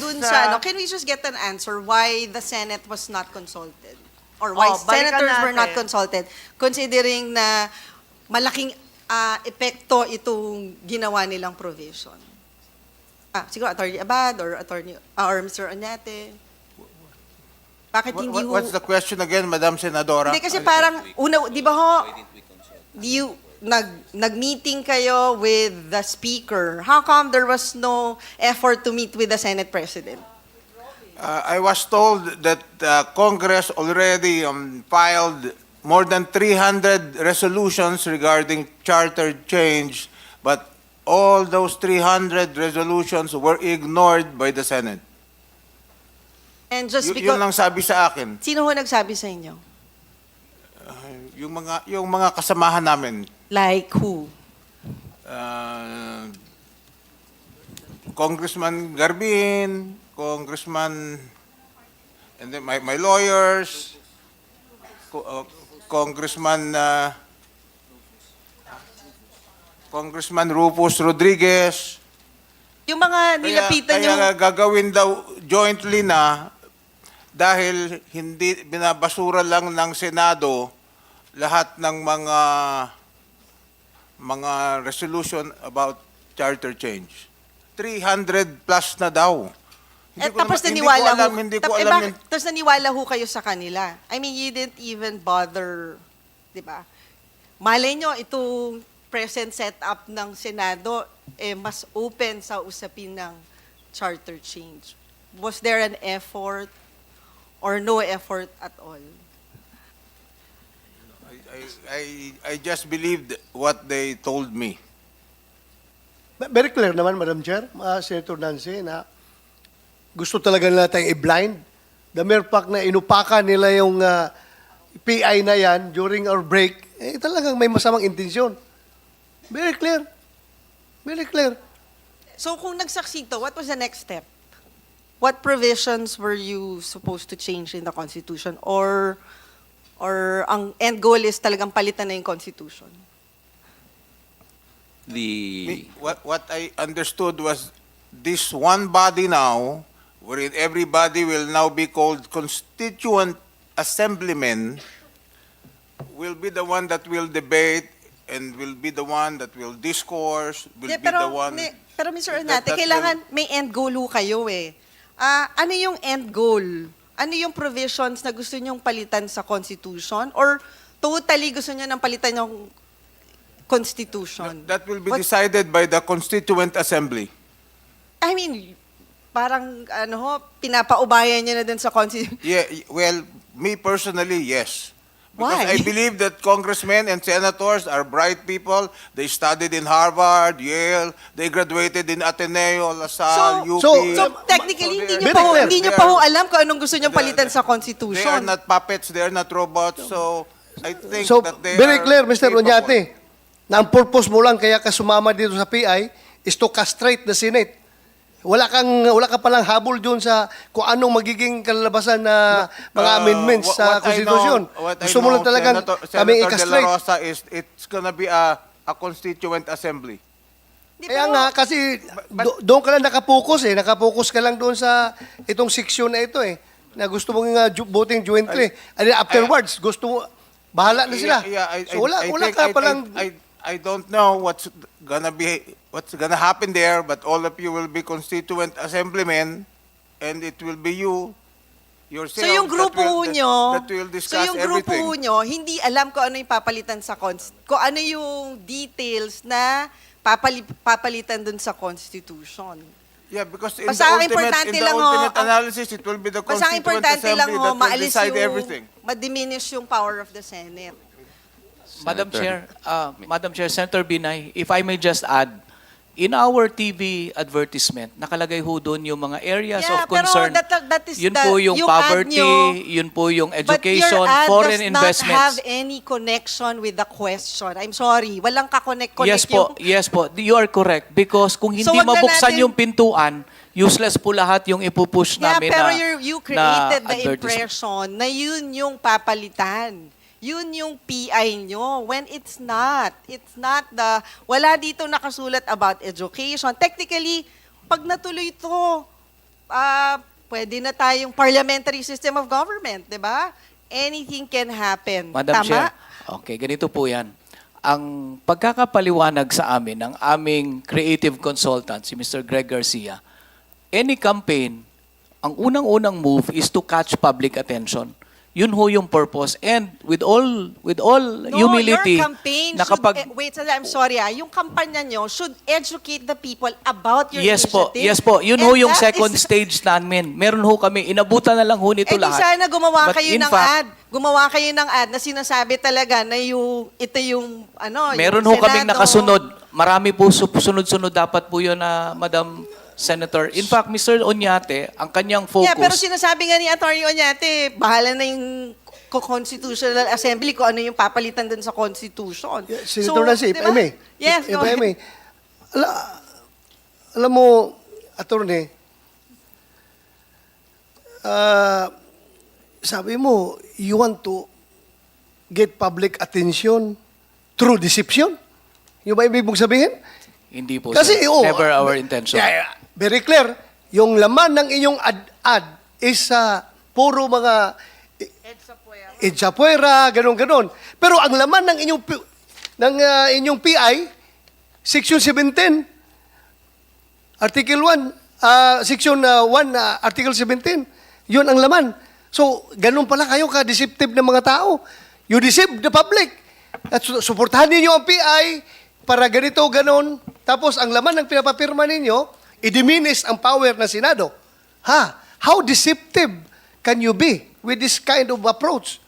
dun It's, sa uh, ano, can we just get an answer why the Senate was not consulted? Or why Oh, senators were not consulted considering na malaking ah, epekto itong ginawa nilang provision? Ah, siguro Attorney Abad or Attorney ah, or Mr. Oñate. Bakit What- hindi what-? What's the question again, Madam Senadora? Hindi kasi parang una, 'di ba ho? di you nag nag-meeting kayo with the speaker. How come there was no effort to meet with the Senate President? Uh, I was told that uh, Congress already um, filed more than 300 resolutions regarding charter change, but all those 300 resolutions were ignored by the Senate. And just Y- because yun lang sabi sa akin. Sino ho nagsabi sa inyo? Yung mga yung mga kasamahan namin, Like who? uh, Congressman Garbin, Congressman, and then my, my lawyers, Co- uh, Congressman, uh, Congressman Rufus Rodriguez. Yung mga nilapitan kaya, yung kaya gagawin daw jointly na dahil hindi binabasura lang ng Senado lahat ng mga mga resolution about charter change. 300 plus na daw. eh, ko tapos naman- naniwala hindi ko alam, ho, hindi ko eh, alam bakit- yun. tapos naniwala ho kayo sa kanila. I mean, you didn't even bother, di ba? Malay nyo, itong present setup ng Senado, eh, mas open sa usapin ng charter change. Was there an effort or no effort at all? I, I, I, just believed what they told me. Very clear naman, Madam Chair, uh, Senator Nancy, na gusto talaga nila tayong i-blind. The mere fact na inupakan nila yung uh, PI na yan during our break, eh talagang may masamang intensyon. Very clear. Very clear. So kung nagsucceed to, what was the next step? What provisions were you supposed to change in the Constitution? Or, or ang end goal is talagang palitan na yung Constitution? The, What, what I understood was this one body now, wherein everybody will now be called constituent assemblymen, will be the one that will debate and will be the one that will discourse, will Di, be the one. ni- pero Mr. Ornate, that kailangan may end goal ho kayo eh. Ah, ano yung end goal? Ano yung provisions na gusto nyong palitan sa Constitution? Or totally gusto nyo nang palitan yung Constitution? That will be What- decided by the constituent assembly. I mean, parang ano ho, pinapaubayan nyo na dun sa Constitution. Yeah, y- well, me personally, yes. Because Why? I believe that congressmen and senators are bright people. They studied in Harvard, Yale. They graduated in Ateneo, LaSalle, So- UP. so- So, technically, hindi Very pa ho, hindi They pa ho are- alam kung anong gusto they- palitan sa They are Constitution. not puppets. They are not robots. So, I think So, that they very are clear, Mr. capable. Na ang purpose mo lang kaya ka sumama dito sa PI is to castrate the Senate. Wala kang wala ka palang habol doon sa kung anong magiging kalalabasan na mga Uh, amendments sa what I konstitusyon. know- what I Gusto mo lang talagang Senator, kami Senator De La. Rosa is it's gonna be a, a constituent assembly. Di Kaya nga, kasi do- doon ka lang nakapokus eh. Nakapokus ka lang doon sa itong seksyon na ito eh. Na gusto mong uh, ju- voting jointly. And then afterwards, gusto mo, bahala na sila. Yeah, yeah, I, so wala, I, I wala think- ka I- palang... I, I, I don't know what's gonna be what's gonna happen there, but all of you will be constituent assemblymen, and it will be you yourself. So yung that grupo will- ho that- nyo, that will so yung grupo everything. ho nyo, hindi alam kung ano yung papalitan sa cons, kung ano yung details na papali, papalitan dun sa Constitution. Yeah, because in Basta the ultimate, importante in the lang ho, ultimate ang- analysis, it will be the Basta constituent importante lang assembly ho, that will maalis decide yung, everything. ma-diminish yung power of the Senate. Madam Senator. Chair, uh, Madam Chair, Senator Binay, if I may just add, in our TV advertisement, nakalagay ho doon yung mga areas Yeah, of concern. pero that, that is yun the, po yung, yung poverty, nyo, yun po yung But education, your ad foreign does not have investments. any connection with the question. I'm sorry, walang kakonect-connect Yes po, yung... yes po. You are correct. Because kung hindi So, mabuksan natin- yung pintuan, useless po lahat yung ipupush Yeah, namin pero na you na created the impression na yun yung papalitan. Yun yung PI nyo. When it's not. It's not the... Wala dito nakasulat about education. Technically, pag natuloy to, ah, pwede na tayong parliamentary system of government, di ba? Anything can happen. Madam Tama? Chair, okay, ganito po yan. Ang pagkakapaliwanag sa amin ng aming creative consultant, si Mr. Greg Garcia, any campaign, ang unang-unang move is to catch public attention. Yun ho yung purpose. And with all with all No, humility, your campaign na should, kapag- eh, wait, I'm sorry ah, yung kampanya nyo should educate the people about your Yes po, initiative. yes po. Yun And ho yung second is- stage namin. Meron ho kami, inabutan na lang ho nito Eh di lahat. sana gumawa But kayo ng fact, ad. Gumawa kayo ng ad na sinasabi talaga na yung, ito yung, ano, Meron yung ho kaming nakasunod. Marami po su- sunod-sunod dapat po yun na Madam Senator. In fact, Mr. Onyate, ang kanyang focus... Yeah, pero sinasabi nga ni Atty. Oñate, bahala na yung co- Constitutional Assembly kung ano yung papalitan dun sa Constitution. Yeah, Senator Nancy, if di ba? I may. Yes, if, if I may. Ala, alam mo, attorney, ah, sabi mo, you want to get public attention through deception? Yung ba ibig mong sabihin? Hindi po, Kasi, sir. oh, Never our uh, intention. yeah, yeah. Very clear. Yung laman ng inyong ad-ad is ah, puro mga Edsa Puera, ganun-ganun. Pero ang laman ng inyong ng ah, inyong PI, Section 17, Article 1, ah, Section 1, Article 17, yun ang laman. So, ganun pala kayo ka-deceptive ng mga tao. You deceive the public. At su- suportahan ninyo ang PI para ganito, ganun. Tapos, ang laman ng pinapapirma ninyo, i-diminish ang power ng Senado. Ha? How deceptive can you be with this kind of approach?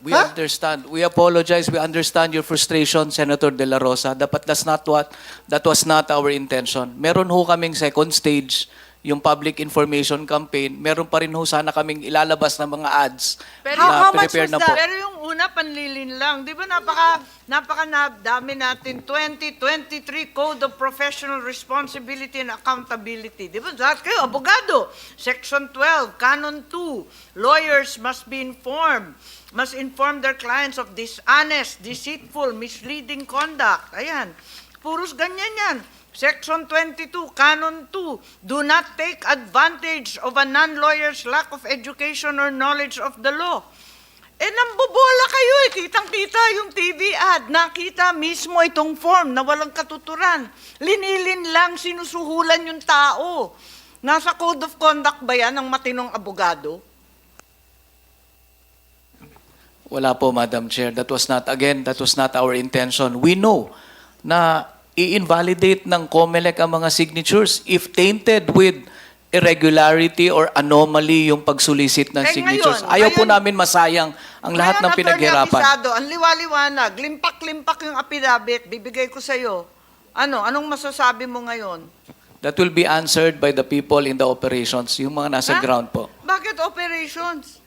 We Ha? understand. We apologize. We understand your frustration, Senator De La Rosa. Dapat that's not what, that was not our intention. Meron ho kaming second stage, yung public information campaign. Meron pa rin ho sana kaming ilalabas ng mga ads Pero- na How- how much prepare was na that? po. Pero yung una, panlilin lang. Di ba napaka, napaka na, dami natin, 2023 Code of Professional Responsibility and Accountability. Di ba? Lahat kayo, abogado. Section 12, Canon 2, lawyers must be informed must inform their clients of dishonest, deceitful, misleading conduct. Ayan. Puros ganyan yan. Section 22, Canon 2, do not take advantage of a non-lawyer's lack of education or knowledge of the law. Eh, nambobola kayo eh. Kitang-kita yung TV ad. Nakita mismo itong form na walang katuturan. Linilin lang, sinusuhulan yung tao. Nasa code of conduct ba yan ng matinong abogado? Wala po, Madam Chair. That was not, again, that was not our intention. We know na i-invalidate ng COMELEC ang mga signatures if tainted with irregularity or anomaly yung pagsulisit ng Eh, signatures. ngayon, Ayaw po ngayon- namin masayang ang lahat ng pinaghirapan. Abisado, ang liwaliwanag, limpak-limpak yung apidabit, bibigay ko sa'yo. Ano, anong masasabi mo ngayon? That will be answered by the people in the operations, yung mga nasa Ha? ground po. Bakit operations?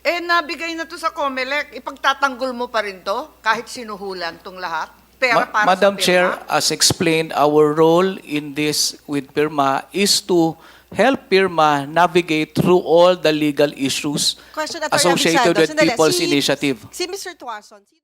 Eh, nabigay na to sa COMELEC, ipagtatanggol mo pa rin to, kahit sinuhulan tong lahat? Pera Ma- para Madam sa Chair, as explained, our role in this with PIRMA is to help PIRMA navigate through all the legal issues Question, associated Abisado. with Sandali. People's Si- Initiative. Si Mr. Tuason,